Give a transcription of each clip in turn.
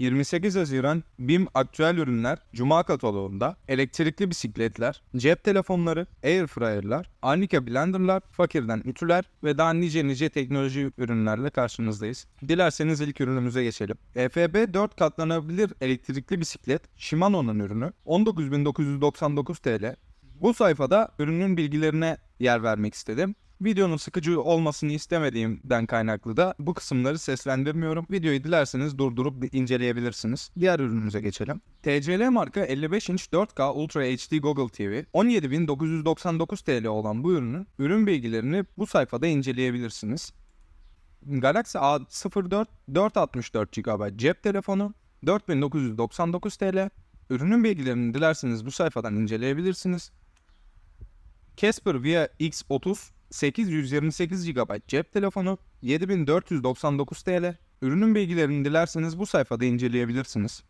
28 Haziran BİM aktüel ürünler Cuma kataloğunda elektrikli bisikletler, cep telefonları, airfryer'lar, Arnica blenderlar, fakirden ütüler ve daha nice nice teknoloji ürünlerle karşınızdayız. Dilerseniz ilk ürünümüze geçelim. EFB 4 katlanabilir elektrikli bisiklet Shimano'nun ürünü 19.999 TL. Bu sayfada ürünün bilgilerine yer vermek istedim. Videonun sıkıcı olmasını istemediğimden kaynaklı da bu kısımları seslendirmiyorum. Videoyu dilerseniz durdurup inceleyebilirsiniz. Diğer ürünümüze geçelim. TCL marka 55 inç 4K Ultra HD Google TV 17.999 TL olan bu ürünün ürün bilgilerini bu sayfada inceleyebilirsiniz. Galaxy A04 464 GB cep telefonu 4999 TL. Ürünün bilgilerini dilerseniz bu sayfadan inceleyebilirsiniz. Casper Via X30 828 GB cep telefonu 7499 TL. Ürünün bilgilerini dilerseniz bu sayfada inceleyebilirsiniz.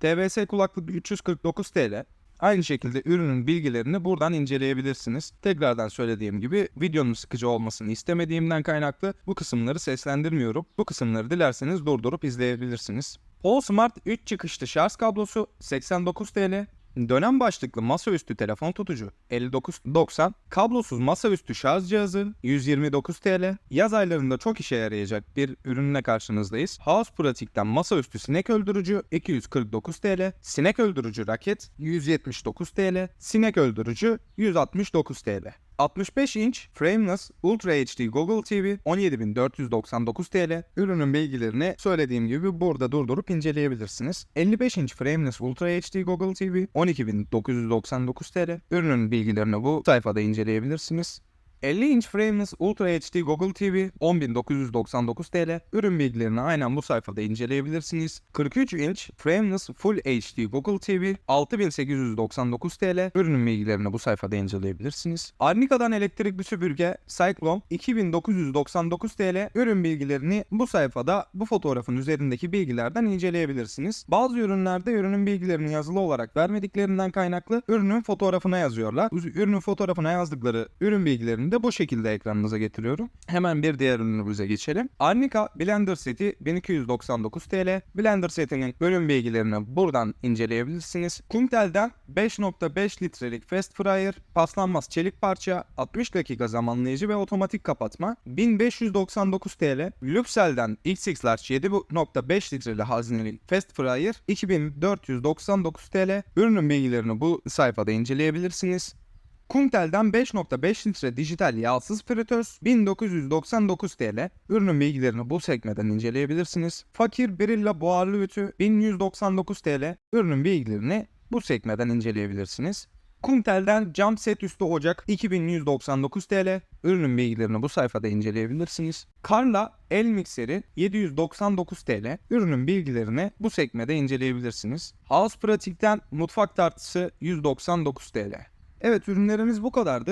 TVS kulaklık 349 TL. Aynı şekilde ürünün bilgilerini buradan inceleyebilirsiniz. Tekrardan söylediğim gibi videonun sıkıcı olmasını istemediğimden kaynaklı bu kısımları seslendirmiyorum. Bu kısımları dilerseniz durdurup izleyebilirsiniz. Pol Smart 3 çıkışlı şarj kablosu 89 TL. Dönem başlıklı masaüstü telefon tutucu 59.90, kablosuz masaüstü şarj cihazı 129 TL. Yaz aylarında çok işe yarayacak bir ürünle karşınızdayız. House Pratik'ten masaüstü sinek öldürücü 249 TL, sinek öldürücü raket 179 TL, sinek öldürücü 169 TL. 65 inç frameless Ultra HD Google TV 17.499 TL. Ürünün bilgilerini söylediğim gibi burada durdurup inceleyebilirsiniz. 55 inç frameless Ultra HD Google TV 12.999 TL. Ürünün bilgilerini bu sayfada inceleyebilirsiniz. 50 inç frameless Ultra HD Google TV 10.999 TL. Ürün bilgilerini aynen bu sayfada inceleyebilirsiniz. 43 inç frameless Full HD Google TV 6.899 TL. Ürünün bilgilerini bu sayfada inceleyebilirsiniz. Arnica'dan elektrikli süpürge Cyclone 2999 TL. Ürün bilgilerini bu sayfada bu fotoğrafın üzerindeki bilgilerden inceleyebilirsiniz. Bazı ürünlerde ürünün bilgilerini yazılı olarak vermediklerinden kaynaklı ürünün fotoğrafına yazıyorlar. Ürünün fotoğrafına yazdıkları ürün bilgilerini de bu şekilde ekranınıza getiriyorum. Hemen bir diğer ürünümüze geçelim. Arnica Blender seti 1299 TL. Blender setinin bölüm bilgilerini buradan inceleyebilirsiniz. Kuntel'den 5.5 litrelik fast fryer, paslanmaz çelik parça, 60 dakika zamanlayıcı ve otomatik kapatma 1599 TL. Luxel'den XX Large 7.5 litreli hazneli fast fryer 2499 TL. Ürünün bilgilerini bu sayfada inceleyebilirsiniz. Kuntel'den 5.5 litre dijital yağsız fritöz 1999 TL. Ürünün bilgilerini bu sekmeden inceleyebilirsiniz. Fakir Brilla buharlı ütü 1199 TL. Ürünün bilgilerini bu sekmeden inceleyebilirsiniz. Kuntel'den cam set üstü ocak 2199 TL. Ürünün bilgilerini bu sayfada inceleyebilirsiniz. Karla el mikseri 799 TL. Ürünün bilgilerini bu sekmede inceleyebilirsiniz. House Pratik'ten mutfak tartısı 199 TL. Evet ürünlerimiz bu kadardı.